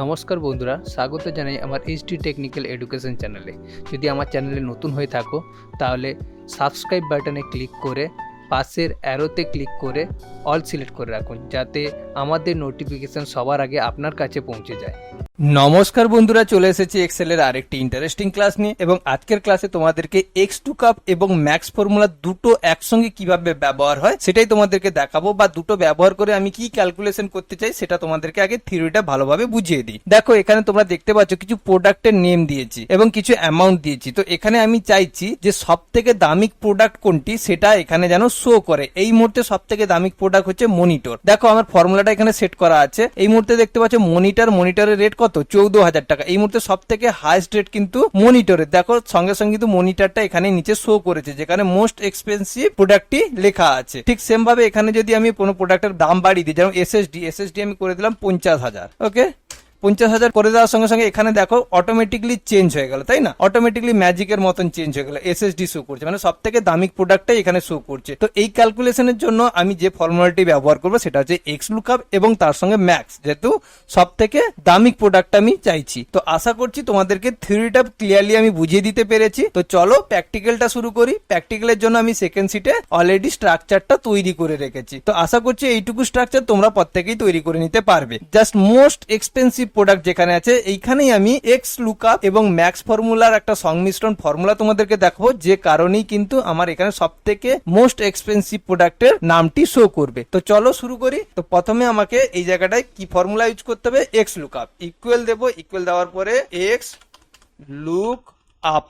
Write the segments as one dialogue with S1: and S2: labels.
S1: নমস্কার বন্ধুরা, স্বাগত জানাই আমার এইচডি টেকনিক্যাল এডুকেশন চ্যানেলে যদি আমার চ্যানেলে নতুন হয়ে থাকো, তাহলে সাবস্ক্রাইব বাটনে ক্লিক করে, পাশের অ্যারোতে ক্লিক করে অল সিলেক্ট করে রাখুন, যাতে আমাদের নোটিফিকেশান সবার আগে আপনার কাছে পৌঁছে যায়। নমস্কার বন্ধুরা, চলে এসেছি এক্সেলের আরেকটি ইন্টারেস্টিং ক্লাস নিয়ে এবং আজকের ক্লাসে তোমাদেরকে এক্স টু কাপ এবং ম্যাক্স ফর্মুলা দুটো একসঙ্গে কীভাবে ব্যবহার হয় সেটাই তোমাদেরকে দেখাবো বা দুটো ব্যবহার করে আমি কি ক্যালকুলেশন করতে চাই সেটা তোমাদেরকে আগে থিওরিটা ভালোভাবে বুঝিয়ে দিই। দেখো, এখানে তোমরা দেখতে পাচ্ছ কিছু প্রোডাক্টের নেম দিয়েছি এবং কিছু অ্যামাউন্ট দিয়েছি। তো এখানে আমি চাইছি যে সব থেকে দামিক প্রোডাক্ট কোনটি সেটা এখানে যেন শো করে। এই মুহূর্তে সব থেকে দামিক প্রোডাক্ট হচ্ছে মনিটর দেখো, আমার ফর্মুলাটা এখানে সেট করা আছে। এই মুহূর্তে দেখতে পাচ্ছ মনিটর মনিটরের রেট কত? চৌদ্দ হাজার টাকা। এই মুহূর্তে সব থেকে হাইস্ট রেট কিন্তু মনিটরে দেখো, সঙ্গে সঙ্গে কিন্তু মনিটরটা এখানে নিচে শো করেছে, যেখানে মোস্ট এক্সপেন্সিভ প্রোডাক্টটি লেখা আছে। ঠিক সেম ভাবে এখানে যদি আমি কোনো প্রোডাক্টের দাম বাড়িয়ে দিই, যেমন এসএসডি এসএসডি আমি করে দিলাম পঞ্চাশ হাজার ওকে পঞ্চাশ হাজার করে দেওয়ার সঙ্গে সঙ্গে এখানে দেখো অটোমেটিকলি চেঞ্জ হয়ে গেল, তাই না? অটোমেটিকলি ম্যাজিকের মতন চেঞ্জ হয়ে গেল এসএসডি শো করছে মানে সব থেকে দামিক প্রোডাক্টটাই এখানে শো করছে। তো এই ক্যালকুলেশনের জন্য আমি যে ফর্মুলাটি ব্যবহার করব সেটা হচ্ছে এক্স লুকআপ এবং তার সঙ্গে ম্যাক্স যেহেতু সব থেকে দামিক প্রোডাক্ট আমি চাইছি। তো আশা করছি তোমাদেরকে থিওরিটা ক্লিয়ারলি আমি বুঝিয়ে দিতে পেরেছি। তো চলো প্র্যাকটিক্যালটা শুরু করি। প্র্যাকটিক্যালের জন্য আমি সেকেন্ড সিটে অলরেডি স্ট্রাকচারটা তৈরি করে রেখেছি। তো আশা করছি এইটুকু স্ট্রাকচার তোমরা প্রত্যেকেই তৈরি করে নিতে পারবে। জাস্ট মোস্ট এক্সপেন্সিভ প্রোডাক্ট যেখানে আছে, এইখানেই আমি এক্স লুকআপ এবং ম্যাক্স ফর্মুলার একটা সংমিশ্রণ ফর্মুলা তোমাদেরকে দেখাবো, যে কারণেই কিন্তু আমার এখানে সব থেকে মোস্ট এক্সপেন্সিভ প্রোডাক্টের নামটি শো করবে। তো চলো শুরু করি। তো প্রথমে আমাকে এই জায়গাটায় কি ফর্মুলা ইউজ করতে হবে? এক্স লুকআপ ইকুয়াল দেবো। ইকুয়াল দেওয়ার পরে এক্স লুক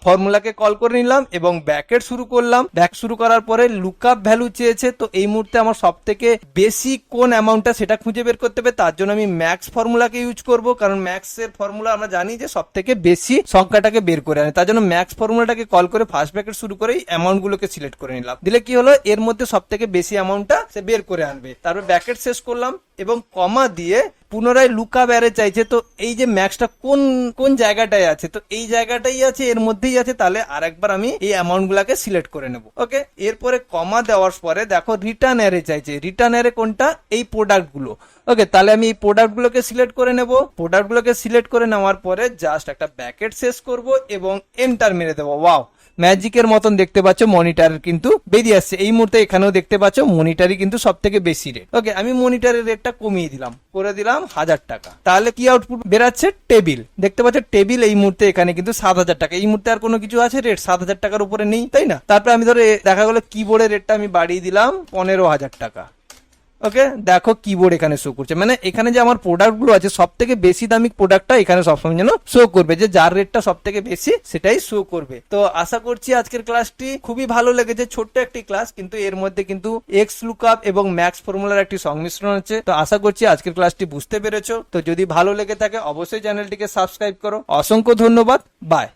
S1: ফর্মুলাকে কল করে নিলাম এবং ব্যাকেট শুরু করলাম। ব্যাক শুরু করার পরে লুকআপ ভ্যালু চেয়েছে, তো এই মুহূর্তে আমার সব থেকে বেশি কোন অ্যামাউন্টটা সেটা খুঁজে বের করতে হবে, তার জন্য আমি ম্যাক্স ফর্মুলাকে ইউজ করব, কারণ ম্যাক্স এর ফর্মুলা আমরা জানি যে সব থেকে বেশি সংখ্যাটাকে বের করে আনে। তার জন্য ম্যাক্স ফর্মুলাটাকে কল করে ফার্স্ট ব্যাকেট শুরু করে অ্যামাউন্ট গুলোকে সিলেক্ট করে নিলাম। দিলে কি হলো, এর মধ্যে সব থেকে বেশি অ্যামাউন্টটা সে বের করে আনবে। তারপর ব্যাকেট শেষ করলাম এবং কমা দিয়ে পুনরায় লুকা ব্যারে চাইছে, তো এই যে ম্যাক্সটা কোন কোন জায়গাটায় আছে? তো এই জায়গাটাই আছে, এর মধ্যেই আছে, তাহলে আর একবার আমি এই অ্যামাউন্ট গুলাকে সিলেক্ট করে নেব। ওকে? এরপরে কমা দেওয়ার পরে দেখো রিটার্ন এরে চাইছে। রিটার্ন এরে কোনটা? এই প্রোডাক্টগুলো ওকে, তাহলে আমি এই প্রোডাক্ট গুলোকে সিলেক্ট করে নেব। প্রোডাক্ট গুলোকে সিলেক্ট করে নেওয়ার পরে জাস্ট একটা ব্যাকেট শেষ করব এবং এন্টার মেরে দেবো। ওয়াও ম্যাজিকের মতন দেখতে পাচ্ছ মনিটার কিন্তু বেরিয়ে আসছে। এই মুহূর্তে এখানেও দেখতে পাচ্ছ মনিটারই কিন্তু সব থেকে বেশি রেট ওকে আমি মনিটারের রেটটা কমিয়ে দিলাম। করে দিলাম হাজার টাকা। তাহলে কি আউটপুট বেরাচ্ছে? টেবিল দেখতে পাচ্ছ টেবিল এই মুহূর্তে এখানে কিন্তু সাত হাজার টাকা। এই মুহূর্তে আর কোনো কিছু আছে? রেট সাত হাজার টাকার উপরে নেই, তাই না? তারপরে আমি ধরো দেখা গেলো কিবোর্ডের রেটটা আমি বাড়িয়ে দিলাম পনেরো হাজার টাকা। ওকে দেখো কিবোর্ড এখানে শো করছে। মানে এখানে যে আমার প্রোডাক্টগুলো আছে সব থেকে বেশি দামি প্রোডাক্টটা এখানে সবসময় যেন শো করবে। যে যার রেটটা সব থেকে বেশি, সেটাই শো করবে। তো আশা করছি আজকের ক্লাসটি খুবই ভালো লেগেছে, ছোট্ট একটি ক্লাস কিন্তু এর মধ্যে কিন্তু এক্স লুকআপ এবং ম্যাক্স ফর্মুলার একটি সংমিশ্রণ আছে। তো আশা করছি আজকের ক্লাসটি বুঝতে পেরেছ। তো যদি ভালো লেগে থাকে, অবশ্যই চ্যানেলটিকে সাবস্ক্রাইব করো। অসংখ্য ধন্যবাদ। বাই